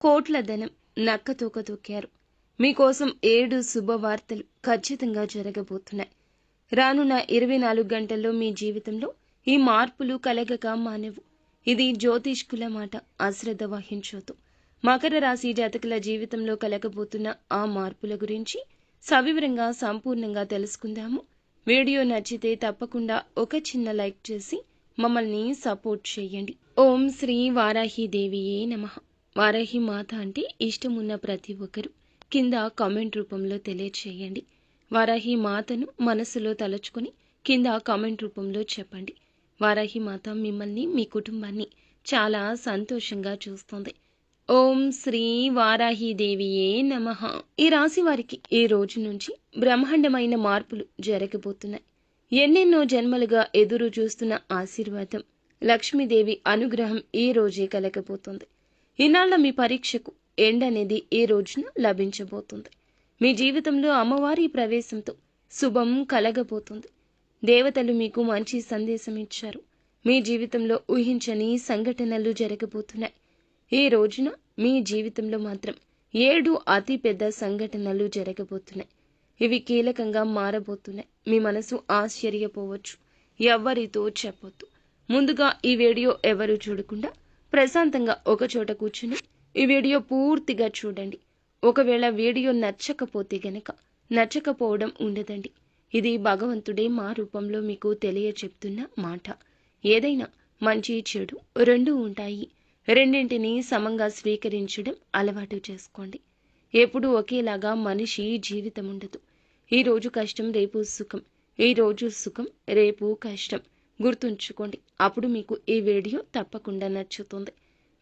కోట్ల ధనం నక్కతోక తూకారు మీకోసం ఏడు శుభవార్తలు ఖచ్చితంగా జరగబోతున్నాయి. రానున్న ఇరవై నాలుగు గంటల్లో మీ జీవితంలో ఈ మార్పులు కలగక మానవు. ఇది జ్యోతిష్కుల మాట అశ్రద్ధ వహించొద్దు. మకర రాశి జాతకుల జీవితంలో కలగబోతున్న ఆ మార్పుల గురించి సవివరంగా సంపూర్ణంగా తెలుసుకుందాము. వీడియో నచ్చితే తప్పకుండా ఒక చిన్న లైక్ చేసి మమ్మల్ని సపోర్ట్ చేయండి. ఓం శ్రీ వారాహి దేవియే నమః. వారాహి మాత అంటే ఇష్టం ఉన్న ప్రతి ఒక్కరు. కింద కామెంట్ రూపంలో తెలియచేయండి. వారాహి మాతను మనసులో తలచుకొని కింద కామెంట్ రూపంలో చెప్పండి. వారాహి మాత మిమ్మల్ని మీ కుటుంబాన్ని చాలా సంతోషంగా చూస్తుంది. ఓం శ్రీ వారాహిదేవియే నమ. ఈ రాశి వారికి ఈ రోజు నుంచి బ్రహ్మాండమైన మార్పులు జరగబోతున్నాయి. ఎన్నెన్నో జన్మలుగా ఎదురు చూస్తున్న ఆశీర్వాదం లక్ష్మీదేవి అనుగ్రహం ఈ రోజే కలగబోతుంది. ఇన్నాళ్ళ మీ పరీక్షకు ఎండ్ అనేది ఈ రోజున లభించబోతుంది? మీ జీవితంలో అమ్మవారి ప్రవేశంతో శుభం కలగబోతుంది. దేవతలు మీకు మంచి సందేశం ఇచ్చారు. మీ జీవితంలో ఊహించని సంఘటనలు జరగబోతున్నాయి. ఈ రోజున మీ జీవితంలో మాత్రం ఏడు అతి పెద్ద సంఘటనలు జరగబోతున్నాయి. ఇవి కీలకంగా మారబోతున్నాయి. మీ మనసు ఆశ్చర్యపోవచ్చు. ఎవ్వరితో చెప్పొద్దు. ముందుగా ఈ వీడియో ఎవరు చూడకుండా ప్రశాంతంగా ఒక చోట కూర్చుని ఈ వీడియో పూర్తిగా చూడండి. ఒకవేళ వీడియో నచ్చకపోతే గనక నచ్చకపోవడం ఉండదండి. ఇది భగవంతుడే మా రూపంలో మీకు తెలియచెప్తున్న మాట. ఏదైనా మంచి చెడు రెండు ఉంటాయి. రెండింటినీ సమంగా స్వీకరించడం అలవాటు చేసుకోండి. ఎప్పుడూ ఒకేలాగా మనిషి జీవితం ఉండదు ఈరోజు కష్టం రేపు సుఖం. ఈ రోజు సుఖం రేపు కష్టం. గుర్తుంచుకోండి. అప్పుడు మీకు ఈ వీడియో తప్పకుండా నచ్చుతుంది.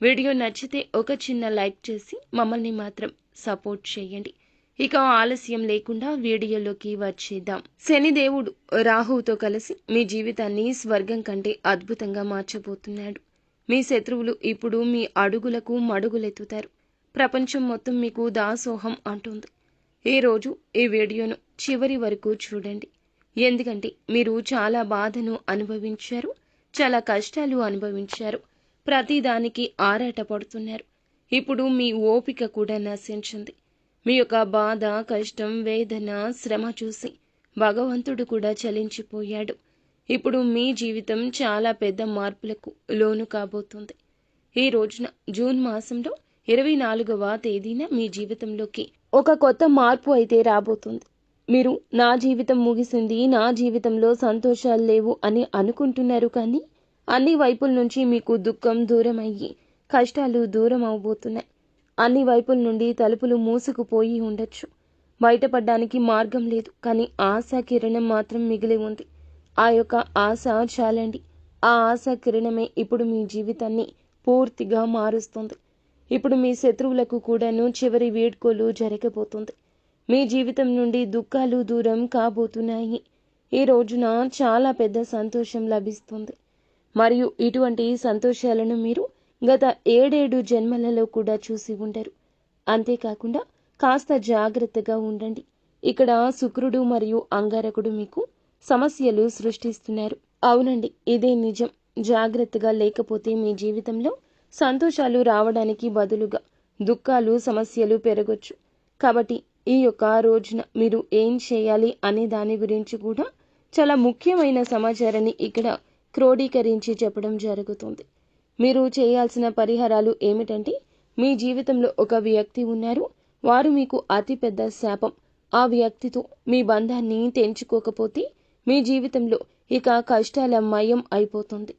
వీడియో నచ్చితే ఒక చిన్న లైక్ చేసి మమ్మల్ని మాత్రం సపోర్ట్ చేయండి. ఇక ఆలస్యం లేకుండా వీడియోలోకి వచ్చేద్దాం. శనిదేవుడు రాహువుతో కలిసి మీ జీవితాన్ని స్వర్గం కంటే అద్భుతంగా మార్చబోతున్నాడు. మీ శత్రువులు ఇప్పుడు మీ అడుగులకు మడుగులెత్తుతారు. ప్రపంచం మొత్తం మీకు దాసోహం అంటుంది. ఈరోజు ఈ వీడియోను చివరి వరకు చూడండి. ఎందుకంటే మీరు చాలా బాధను అనుభవించారు చాలా కష్టాలు అనుభవించారు ప్రతిదానికి ఆరాట పడుతున్నారు ఇప్పుడు మీ ఓపిక కూడా నశించింది. మీ యొక్క బాధ కష్టం వేదన శ్రమ చూసి భగవంతుడు కూడా చలించిపోయాడు. ఇప్పుడు మీ జీవితం చాలా పెద్ద మార్పులకు లోను కాబోతుంది. ఈ రోజున జూన్ మాసంలో ఇరవై నాలుగవ తేదీన మీ జీవితంలోకి ఒక కొత్త మార్పు అయితే రాబోతుంది. మీరు నా జీవితం ముగిసింది నా జీవితంలో సంతోషాలు లేవు అని అనుకుంటున్నారు కానీ అన్ని వైపుల నుంచి మీకు దుఃఖం దూరం అయ్యి కష్టాలు దూరం అవబోతున్నాయి. అన్ని వైపుల నుండి తలుపులు మూసుకుపోయి ఉండొచ్చు. బయటపడడానికి మార్గం లేదు కానీ ఆశ కిరణం మాత్రం మిగిలి ఉంది. ఆ యొక్క ఆశ చాలండి. ఆ ఆశ కిరణమే ఇప్పుడు మీ జీవితాన్ని పూర్తిగా మారుస్తుంది. ఇప్పుడు మీ శత్రువులకు కూడాను చివరి వేడుకోలు జరగబోతుంది. మీ జీవితం నుండి దుఃఖాలు దూరం కాబోతున్నాయి. ఈ రోజున చాలా పెద్ద సంతోషం లభిస్తుంది. మరియు ఇటువంటి సంతోషాలను మీరు గత ఏడేడు జన్మలలో కూడా చూసి ఉండరు. అంతేకాకుండా కాస్త జాగ్రత్తగా ఉండండి. ఇక్కడ శుక్రుడు మరియు అంగారకుడు మీకు సమస్యలు సృష్టిస్తున్నారు. అవునండి ఇదే నిజం. జాగ్రత్తగా లేకపోతే మీ జీవితంలో సంతోషాలు రావడానికి బదులుగా దుఃఖాలు సమస్యలు పెరగొచ్చు. కాబట్టి ఈ యొక్క రోజున మీరు ఏం చేయాలి అనే దాని గురించి కూడా చాలా ముఖ్యమైన సమాచారాన్ని ఇక్కడ క్రోడీకరించి చెప్పడం జరుగుతుంది. మీరు చేయాల్సిన పరిహారాలు ఏమిటంటే మీ జీవితంలో ఒక వ్యక్తి ఉన్నారు వారు మీకు అతిపెద్ద శాపం. ఆ వ్యక్తితో మీ బంధాన్ని తెంచుకోకపోతే మీ జీవితంలో ఇక కష్టాల మయం అయిపోతుంది.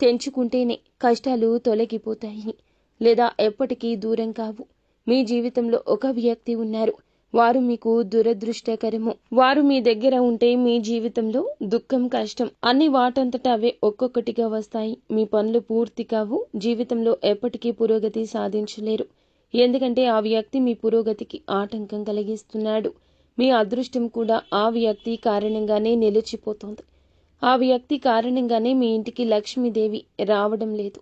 తెంచుకుంటేనే కష్టాలు తొలగిపోతాయి. లేదా ఎప్పటికీ దూరం కావు. మీ జీవితంలో ఒక వ్యక్తి ఉన్నారు వారు మీకు దురదృష్టకరము. వారు మీ దగ్గర ఉంటే మీ జీవితంలో దుఃఖం కష్టం అన్ని వాటంతటా అవే ఒక్కొక్కటిగా వస్తాయి. మీ పనులు పూర్తి కావు. జీవితంలో ఎప్పటికీ పురోగతి సాధించలేరు. ఎందుకంటే ఆ వ్యక్తి మీ పురోగతికి ఆటంకం కలిగిస్తున్నాడు. మీ అదృష్టం కూడా ఆ వ్యక్తి కారణంగానే నిలిచిపోతుంది. ఆ వ్యక్తి కారణంగానే మీ ఇంటికి లక్ష్మీదేవి రావడం లేదు.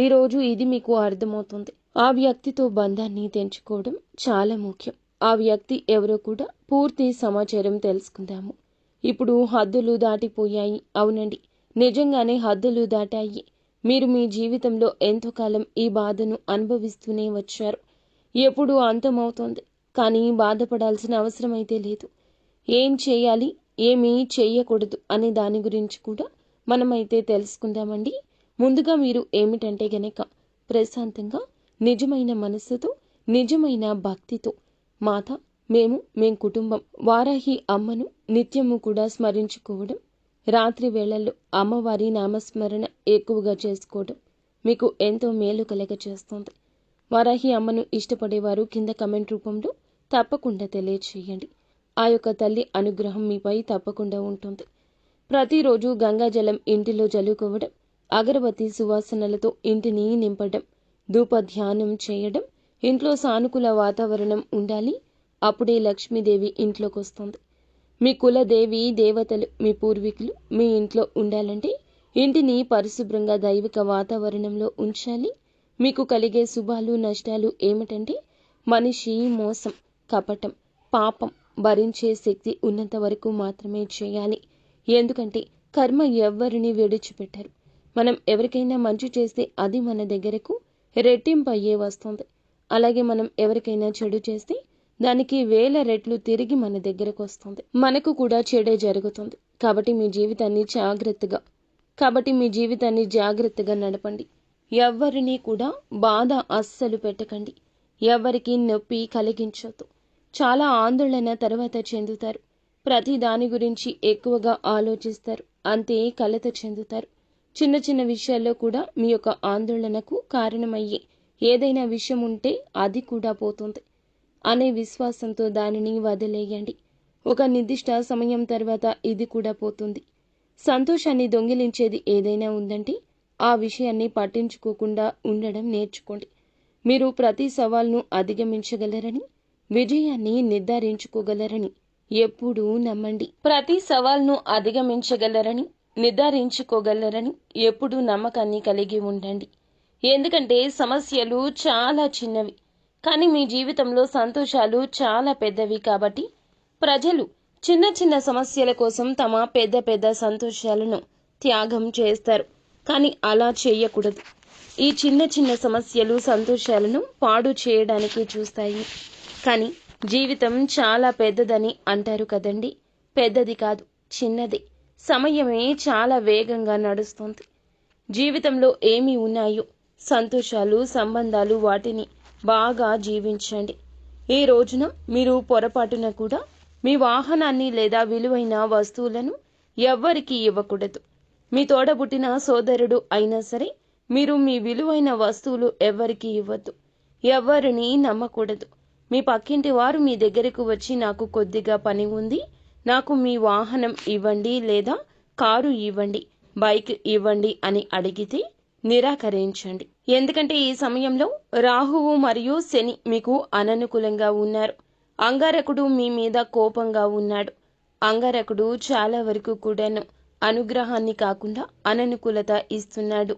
ఈరోజు ఇది మీకు అర్థమవుతుంది. ఆ వ్యక్తితో బంధాన్ని తెంచుకోవడం చాలా ముఖ్యం. ఆ వ్యక్తి ఎవరో కూడా పూర్తి సమాచారం తెలుసుకుందాము. ఇప్పుడు హద్దులు దాటిపోయాయి. అవునండి నిజంగానే హద్దులు దాటాయి. మీరు మీ జీవితంలో ఎంతో కాలం ఈ బాధను అనుభవిస్తూనే వచ్చారు. ఎప్పుడు అంతమవుతోంది కానీ బాధపడాల్సిన అవసరం అయితే లేదు. ఏం చేయాలి ఏమీ చేయకూడదు అనే దాని గురించి కూడా మనమైతే తెలుసుకుందామండి. ముందుగా మీరు ఏమిటంటే గనక ప్రశాంతంగా నిజమైన మనస్సుతో నిజమైన భక్తితో మాత మేము మేం కుటుంబం వారాహి అమ్మను నిత్యము కూడా స్మరించుకోవడం రాత్రి వేళల్లో అమ్మవారి నామస్మరణ ఎక్కువగా చేసుకోవడం మీకు ఎంతో మేలు కలగ చేస్తుంది. వారాహి అమ్మను ఇష్టపడేవారు కింద కమెంట్ రూపంలో తప్పకుండా తెలియచేయండి. ఆ యొక్క తల్లి అనుగ్రహం మీపై తప్పకుండా ఉంటుంది. ప్రతిరోజు గంగాజలం ఇంటిలో జలుకోవడం అగరబత్తి సువాసనలతో ఇంటిని నింపడం ధూప ధ్యానం చేయడం ఇంట్లో సానుకూల వాతావరణం ఉండాలి. అప్పుడే లక్ష్మీదేవి ఇంట్లోకి వస్తుంది మీ కులదేవి దేవతలు మీ పూర్వీకులు మీ ఇంట్లో ఉండాలంటే ఇంటిని పరిశుభ్రంగా దైవిక వాతావరణంలో ఉంచాలి. మీకు కలిగే శుభాలు నష్టాలు ఏమిటంటే మనిషి మోసం కపటం పాపం భరించే శక్తి ఉన్నంత వరకు మాత్రమే చేయాలి. ఎందుకంటే కర్మ ఎవ్వరిని విడిచిపెట్టారు. మనం ఎవరికైనా మంచి చేస్తే అది మన దగ్గరకు రెట్టింపు అయ్యే వస్తుంది. అలాగే మనం ఎవరికైనా చెడు చేస్తే దానికి వేల రెట్లు తిరిగి మన దగ్గరకు వస్తుంది. మనకు కూడా చెడే జరుగుతుంది. కాబట్టి మీ జీవితాన్ని జాగ్రత్తగా కాబట్టి మీ జీవితాన్ని జాగ్రత్తగా నడపండి. ఎవ్వరినీ కూడా బాధ అస్సలు పెట్టకండి. ఎవరికి నొప్పి కలిగించొద్దు. చాలా ఆందోళన తర్వాత చెందుతారు. ప్రతి దాని గురించి ఎక్కువగా ఆలోచిస్తారు. అంతే కలత చెందుతారు. చిన్న చిన్న విషయాల్లో కూడా మీ యొక్క ఆందోళనకు కారణమయ్యే ఏదైనా విషయం ఉంటే అది కూడా పోతుంది అనే విశ్వాసంతో దానిని వదిలేయండి. ఒక నిర్దిష్ట సమయం తర్వాత ఇది కూడా పోతుంది. సంతోషాన్ని దొంగిలించేది ఏదైనా ఉందంటే ఆ విషయాన్ని పట్టించుకోకుండా ఉండడం నేర్చుకోండి. మీరు ప్రతి సవాల్ను అధిగమించగలరని విజయాన్ని నిర్ధారించుకోగలరని ఎప్పుడూ నమ్మండి. ప్రతి సవాల్ను అధిగమించగలరని నిర్ధారించుకోగలరని ఎప్పుడూ నమ్మకాన్ని కలిగి ఉండండి. ఎందుకంటే సమస్యలు చాలా చిన్నవి. కానీ మీ జీవితంలో సంతోషాలు చాలా పెద్దవి కాబట్టి ప్రజలు చిన్న చిన్న సమస్యల కోసం తమ పెద్ద పెద్ద సంతోషాలను త్యాగం చేస్తారు. కానీ అలా చేయకూడదు. ఈ చిన్న చిన్న సమస్యలు సంతోషాలను పాడు చేయడానికి చూస్తాయి. కానీ జీవితం చాలా పెద్దదని అంటారు కదండి. పెద్దది కాదు చిన్నది. సమయమే చాలా వేగంగా నడుస్తుంది. జీవితంలో ఏమి ఉన్నాయో సంతోషాలు సంబంధాలు వాటిని బాగా జీవించండి. ఈ రోజున మీరు పొరపాటున కూడా మీ వాహనాన్ని లేదా విలువైన వస్తువులను ఎవ్వరికీ ఇవ్వకూడదు. మీ తోడబుట్టిన సోదరుడు అయినా సరే మీరు మీ విలువైన వస్తువులు ఎవ్వరికీ ఇవ్వద్దు. ఎవ్వరిని నమ్మకూడదు. మీ పక్కింటి వారు మీ దగ్గరకు వచ్చి నాకు కొద్దిగా పని ఉంది నాకు మీ వాహనం ఇవ్వండి లేదా కారు ఇవ్వండి బైక్ ఇవ్వండి అని అడిగితే నిరాకరించండి. ఎందుకంటే ఈ సమయంలో రాహువు మరియు శని మీకు అననుకూలంగా ఉన్నారు. అంగారకుడు మీ మీద కోపంగా ఉన్నాడు. అంగారకుడు చాలా వరకు కూడాను అనుగ్రహాన్ని కాకుండా అననుకూలత ఇస్తున్నాడు.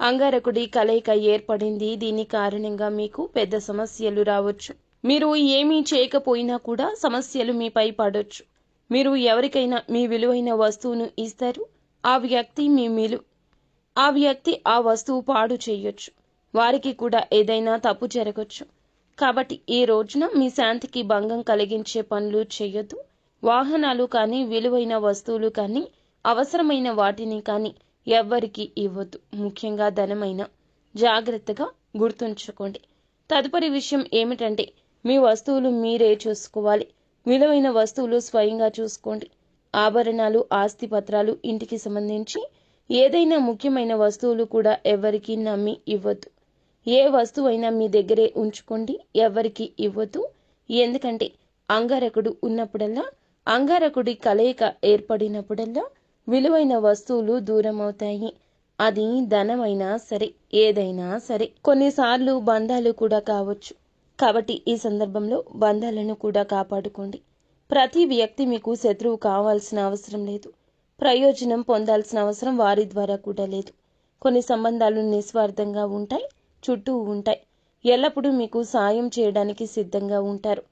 అంగారకుడి కలయిక ఏర్పడింది. దీని కారణంగా మీకు పెద్ద సమస్యలు రావచ్చు. మీరు ఏమీ చేయకపోయినా కూడా సమస్యలు మీపై పడొచ్చు. మీరు ఎవరికైనా మీ విలువైన వస్తువును ఇస్తారు. ఆ వ్యక్తి మీ మీలు ఆ వ్యక్తి ఆ వస్తువు పాడు చేయొచ్చు. వారికి కూడా ఏదైనా తప్పు జరగచ్చు. కాబట్టి ఈ రోజున మీ శాంతికి భంగం కలిగించే పనులు చేయొద్దు. వాహనాలు కానీ విలువైన వస్తువులు కానీ అవసరమైన వాటిని కానీ ఎవ్వరికి ఇవ్వద్దు. ముఖ్యంగా ధనమైన. జాగ్రత్తగా గుర్తుంచుకోండి. తదుపరి విషయం ఏమిటంటే మీ వస్తువులు మీరే చూసుకోవాలి. విలువైన వస్తువులు స్వయంగా చూసుకోండి. ఆభరణాలు ఆస్తి పత్రాలు ఇంటికి సంబంధించి ఏదైనా ముఖ్యమైన వస్తువులు కూడా ఎవరికి నమ్మి ఇవ్వద్దు. ఏ వస్తువైనా మీ దగ్గరే ఉంచుకోండి ఎవరికి ఇవ్వద్దు. ఎందుకంటే అంగారకుడు ఉన్నప్పుడల్లా అంగారకుడి కలయిక ఏర్పడినప్పుడల్లా విలువైన వస్తువులు దూరం అవుతాయి అది ధనమైనా సరే ఏదైనా సరే కొన్నిసార్లు బంధాలు కూడా కావచ్చు. కాబట్టి ఈ సందర్భంలో బంధాలను కూడా కాపాడుకోండి. ప్రతి వ్యక్తి మీకు శత్రువు కావాల్సిన అవసరం లేదు. ప్రయోజనం పొందాల్సిన అవసరం వారి ద్వారా కూడా లేదు. కొన్ని సంబంధాలు నిస్వార్థంగా ఉంటాయి చుట్టూ ఉంటాయి. ఎల్లప్పుడూ మీకు సాయం చేయడానికి సిద్ధంగా ఉంటారు.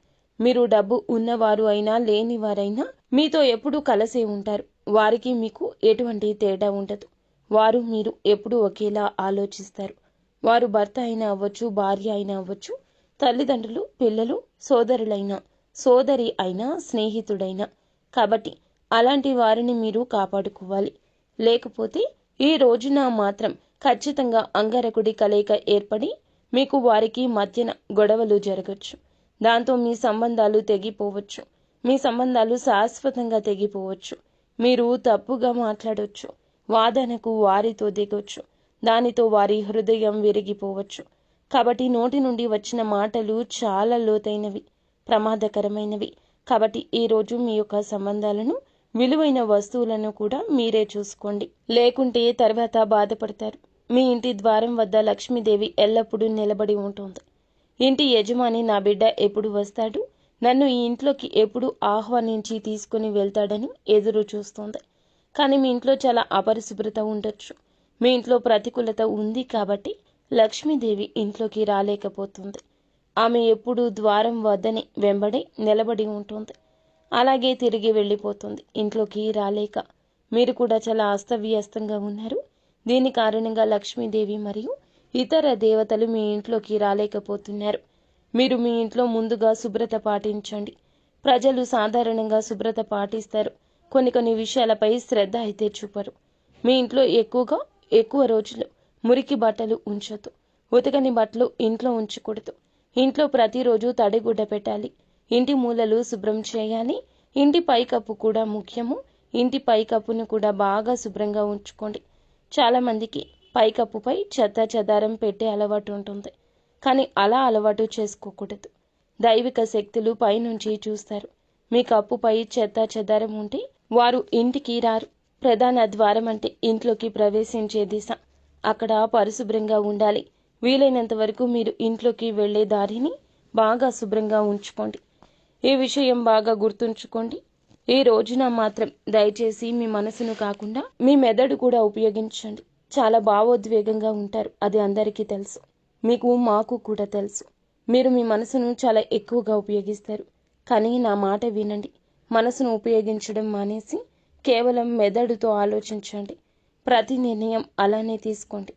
మీరు డబ్బు ఉన్నవారు అయినా లేనివారైనా మీతో ఎప్పుడూ కలిసే ఉంటారు. వారికి మీకు ఎటువంటి తేడా ఉండదు. వారు మీరు ఎప్పుడూ ఒకేలా ఆలోచిస్తారు. వారు భర్త అయినా అవ్వచ్చు భార్య అయినా అవ్వచ్చు తల్లిదండ్రులు పిల్లలు సోదరులైన సోదరి అయినా స్నేహితుడైనా. కాబట్టి అలాంటి వారిని మీరు కాపాడుకోవాలి. లేకపోతే ఈ రోజున మాత్రం ఖచ్చితంగా అంగరకుడి కలయిక ఏర్పడి మీకు వారికి మధ్యన గొడవలు జరగచ్చు. దాంతో మీ సంబంధాలు తెగిపోవచ్చు. మీ సంబంధాలు శాశ్వతంగా తెగిపోవచ్చు. మీరు తప్పుగా మాట్లాడవచ్చు వాదనకు వారితో దిగొచ్చు. దానితో వారి హృదయం విరిగిపోవచ్చు. కాబట్టి నోటి నుండి వచ్చిన మాటలు చాలా లోతైనవి ప్రమాదకరమైనవి. కాబట్టి ఈరోజు మీ యొక్క సంబంధాలను విలువైన వస్తువులను కూడా మీరే చూసుకోండి. లేకుంటే తర్వాత బాధపడతారు? మీ ఇంటి ద్వారం వద్ద లక్ష్మీదేవి ఎల్లప్పుడూ నిలబడి ఉంటుంది. ఇంటి యజమాని నా బిడ్డ ఎప్పుడు వస్తాడు? నన్ను ఈ ఇంట్లోకి ఎప్పుడు ఆహ్వానించి తీసుకుని వెళ్తాడని ఎదురు చూస్తుంది. కానీ మీ ఇంట్లో చాలా అపరిశుభ్రత ఉండొచ్చు. మీ ఇంట్లో ప్రతికూలత ఉంది కాబట్టి లక్ష్మీదేవి ఇంట్లోకి రాలేకపోతుంది. ఆమె ఎప్పుడు ద్వారం వద్దని వెంబడి నిలబడి ఉంటుంది. అలాగే తిరిగి వెళ్ళిపోతుంది. ఇంట్లోకి రాలేక మీరు కూడా చాలా అస్తవ్యస్తంగా ఉన్నారు. దీని కారణంగా లక్ష్మీదేవి మరియు ఇతర దేవతలు మీ ఇంట్లోకి రాలేకపోతున్నారు. మీరు మీ ఇంట్లో ముందుగా శుభ్రత పాటించండి. ప్రజలు సాధారణంగా శుభ్రత పాటిస్తారు. కొన్ని కొన్ని విషయాలపై శ్రద్ధ అయితే చూపరు. మీ ఇంట్లో ఎక్కువగా ఎక్కువ రోజులు మురికి బట్టలు ఉంచొద్దు. ఉతకని బట్టలు ఇంట్లో ఉంచకూడదు. ఇంట్లో ప్రతిరోజు తడిగుడ్డ పెట్టాలి. ఇంటి మూలలు శుభ్రం చేయాలి. ఇంటి పైకప్పు కూడా ముఖ్యము. ఇంటి పైకప్పును కూడా బాగా శుభ్రంగా ఉంచుకోండి. చాలామందికి పైకప్పుపై చెత్త చెదారం పెట్టే అలవాటు ఉంటుంది. కానీ అలా అలవాటు చేసుకోకూడదు. దైవిక శక్తులు పైనుంచి చూస్తారు. మీ కప్పుపై చెత్త చెదారం ఉంటే వారు ఇంటికి రారు. ప్రధాన ద్వారం అంటే ఇంట్లోకి ప్రవేశించే దిశ. అక్కడ పరిశుభ్రంగా ఉండాలి. వీలైనంత వరకు మీరు ఇంట్లోకి వెళ్ళే దారిని బాగా శుభ్రంగా ఉంచుకోండి. ఈ విషయం బాగా గుర్తుంచుకోండి. ఈ రోజున మాత్రం దయచేసి మీ మనసును కాకుండా మీ మెదడు కూడా ఉపయోగించండి. చాలా భావోద్వేగంగా ఉంటారు. అది అందరికీ తెలుసు. మీకు మాకు కూడా తెలుసు. మీరు మీ మనసును చాలా ఎక్కువగా ఉపయోగిస్తారు. కానీ నా మాట వినండి. మనసును ఉపయోగించడం మానేసి కేవలం మెదడుతో ఆలోచించండి. ప్రతి నిర్ణయం అలానే తీసుకోండి.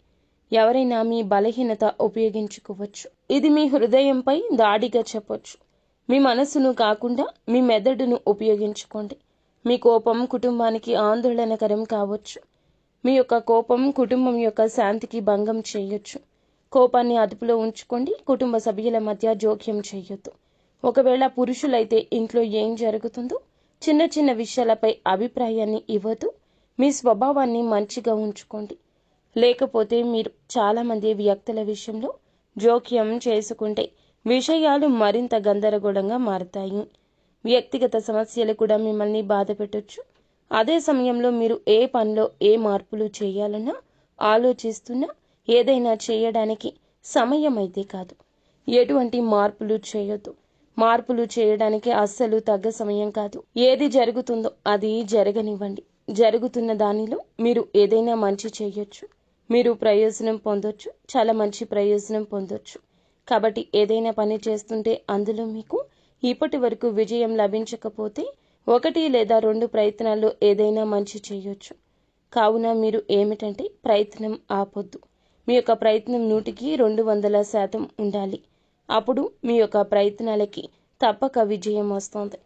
ఎవరైనా మీ బలహీనత ఉపయోగించుకోవచ్చు. ఇది మీ హృదయంపై దాడిగా చెప్పొచ్చు. మీ మనసును కాకుండా మీ మెదడును ఉపయోగించుకోండి. మీ కోపం కుటుంబానికి ఆందోళనకరం కావచ్చు. మీ యొక్క కోపం కుటుంబం యొక్క శాంతికి భంగం చేయొచ్చు. కోపాన్ని అదుపులో ఉంచుకోండి. కుటుంబ సభ్యుల మధ్య జోక్యం చేయొద్దు. ఒకవేళ పురుషులైతే ఇంట్లో ఏం జరుగుతుందో చిన్న చిన్న విషయాలపై అభిప్రాయాన్ని ఇవ్వదు మీ స్వభావాన్ని మంచిగా ఉంచుకోండి. లేకపోతే మీరు చాలామంది వ్యక్తుల విషయంలో జోక్యం చేసుకుంటే విషయాలు మరింత గందరగోళంగా మారతాయి. వ్యక్తిగత సమస్యలు కూడా మిమ్మల్ని బాధ పెట్టొచ్చు. అదే సమయంలో మీరు ఏ పనిలో ఏ మార్పులు చేయాలన్నా ఆలోచిస్తున్నా ఏదైనా చేయడానికి సమయం అయితే కాదు. ఎటువంటి మార్పులు చేయొద్దు. మార్పులు చేయడానికి అస్సలు తగ్గ సమయం కాదు. ఏది జరుగుతుందో అది జరగనివ్వండి. జరుగుతున్న దానిలో మీరు ఏదైనా మంచి చేయొచ్చు. మీరు ప్రయోజనం పొందొచ్చు. చాలా మంచి ప్రయోజనం పొందొచ్చు. కాబట్టి ఏదైనా పని చేస్తుంటే అందులో మీకు ఇప్పటి వరకు విజయం లభించకపోతే ఒకటి లేదా రెండు ప్రయత్నాల్లో ఏదైనా మంచి చేయొచ్చు. కావున మీరు ఏమిటంటే ప్రయత్నం ఆపొద్దు. మీ యొక్క ప్రయత్నం నూటికి రెండు వందల శాతం ఉండాలి. అప్పుడు మీ యొక్క ప్రయత్నాలకి తప్పక విజయం వస్తుంది.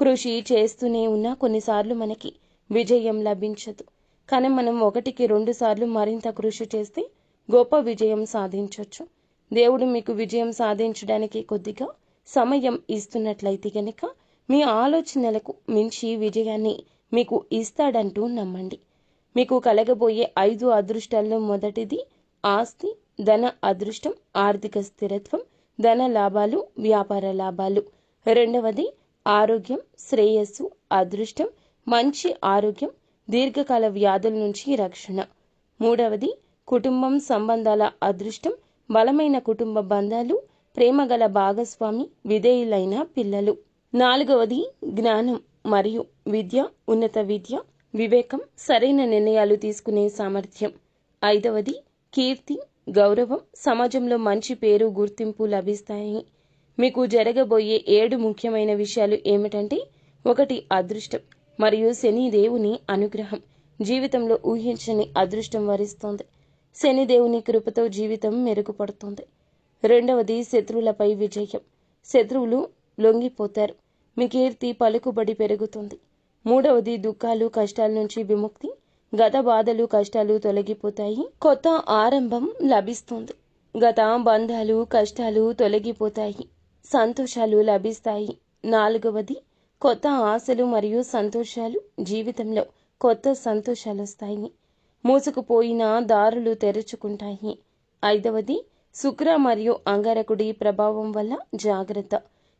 కృషి చేస్తూనే ఉన్నా కొన్నిసార్లు మనకి విజయం లభించదు. కానీ మనం ఒకటికి రెండు సార్లు మరింత కృషి చేస్తే గొప్ప విజయం సాధించవచ్చు దేవుడు మీకు విజయం సాధించడానికి కొద్దిగా సమయం ఇస్తున్నట్లయితే గనక మీ ఆలోచనలకు మించి విజయాన్ని మీకు ఇస్తాడంటూ నమ్మండి. మీకు కలగబోయే ఐదు అదృష్టాల్లో మొదటిది ఆస్తి ధన అదృష్టం ఆర్థిక స్థిరత్వం ధన లాభాలు వ్యాపార లాభాలు. రెండవది ఆరోగ్యం శ్రేయస్సు అదృష్టం మంచి ఆరోగ్యం దీర్ఘకాల వ్యాధుల నుంచి రక్షణ. మూడవది కుటుంబం సంబంధాల అదృష్టం బలమైన కుటుంబ బంధాలు ప్రేమగల భాగస్వామి విధేయులైన పిల్లలు. నాలుగవది జ్ఞానం మరియు విద్య ఉన్నత విద్య వివేకం సరైన నిర్ణయాలు తీసుకునే సామర్థ్యం. ఐదవది కీర్తి గౌరవం సమాజంలో మంచి పేరు గుర్తింపు లభిస్తాయి. మీకు జరగబోయే ఏడు ముఖ్యమైన విషయాలు ఏమిటంటే ఒకటి అదృష్టం మరియు శని దేవుని అనుగ్రహం. జీవితంలో ఊహించని అదృష్టం వరిస్తోంది. శనిదేవుని కృపతో జీవితం మెరుగుపడుతుంది. రెండవది శత్రువులపై విజయం. శత్రువులు లొంగిపోతారు. మీ కీర్తి పలుకుబడి పెరుగుతుంది. మూడవది దుఃఖాలు కష్టాల నుంచి విముక్తి. గత బాధలు కష్టాలు తొలగిపోతాయి. కొత్త ఆరంభం లభిస్తుంది. గత బంధాలు కష్టాలు తొలగిపోతాయి. సంతోషాలు లభిస్తాయి. నాలుగవది కొత్త ఆశలు మరియు సంతోషాలు జీవితంలో కొత్త సంతోషాలు వస్తాయి. మూసుకుపోయిన దారులు తెరుచుకుంటాయి. ఐదవది శుక్ర మరియు అంగారకుడి ప్రభావం వల్ల జాగ్రత్త.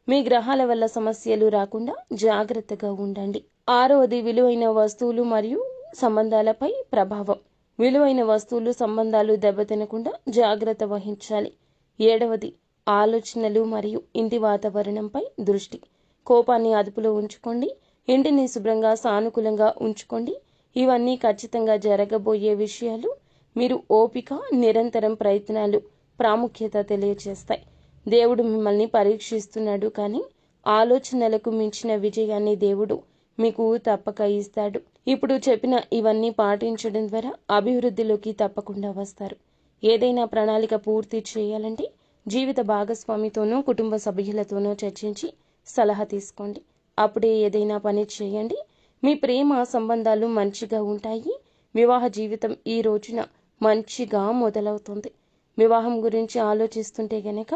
మీ గ్రహాల వల్ల సమస్యలు రాకుండా జాగ్రత్తగా ఉండండి. ఆరవది విలువైన వస్తువులు మరియు సంబంధాలపై ప్రభావం. విలువైన వస్తువులు సంబంధాలు దెబ్బతినకుండా జాగ్రత్త వహించాలి. ఏడవది ఆలోచనలు మరియు ఇంటి వాతావరణంపై దృష్టి. కోపాన్ని అదుపులో ఉంచుకోండి. ఇంటిని శుభ్రంగా సానుకూలంగా ఉంచుకోండి. ఇవన్నీ ఖచ్చితంగా జరగబోయే విషయాలు మీరు ఓపిక నిరంతరం ప్రయత్నాలు ప్రాముఖ్యత తెలియజేస్తాయి దేవుడు మిమ్మల్ని పరీక్షిస్తున్నాడు కానీ ఆలోచనలకు మించిన విజయాన్ని దేవుడు మీకు తప్పక ఇస్తాడు. ఇప్పుడు చెప్పిన ఇవన్నీ పాటించడం ద్వారా అభివృద్ధిలోకి తప్పకుండా వస్తారు. ఏదైనా ప్రణాళిక పూర్తి చేయాలంటే జీవిత భాగస్వామితోనూ కుటుంబ సభ్యులతోనో చర్చించి సలహా తీసుకోండి. అప్పుడే ఏదైనా పని చేయండి. మీ ప్రేమ సంబంధాలు మంచిగా ఉంటాయి. వివాహ జీవితం ఈ రోజున మంచిగా మొదలవుతుంది. వివాహం గురించి ఆలోచిస్తుంటే గనక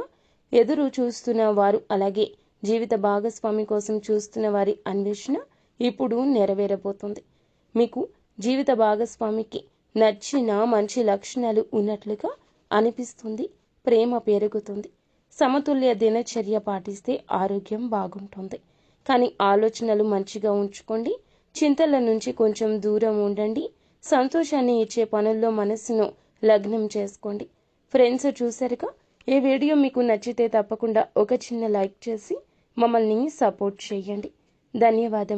ఎదురు చూస్తున్న వారు అలాగే జీవిత భాగస్వామి కోసం చూస్తున్న వారి అన్వేషణ ఇప్పుడు నెరవేరబోతుంది. మీకు జీవిత భాగస్వామికి నచ్చిన మంచి లక్షణాలు ఉన్నట్లుగా అనిపిస్తుంది. ప్రేమ పెరుగుతుంది. సమతుల్య దినచర్య పాటిస్తే ఆరోగ్యం బాగుంటుంది. కానీ ఆలోచనలు మంచిగా ఉంచుకోండి. చింతల నుంచి కొంచెం దూరం ఉండండి. సంతోషాన్ని ఇచ్చే పనుల్లో మనసును లగ్నం చేసుకోండి. ఫ్రెండ్స్ చూసారుగా ఈ వీడియో మీకు నచ్చితే తప్పకుండా ఒక చిన్న లైక్ చేసి మమ్మల్ని సపోర్ట్ చేయండి. ధన్యవాదం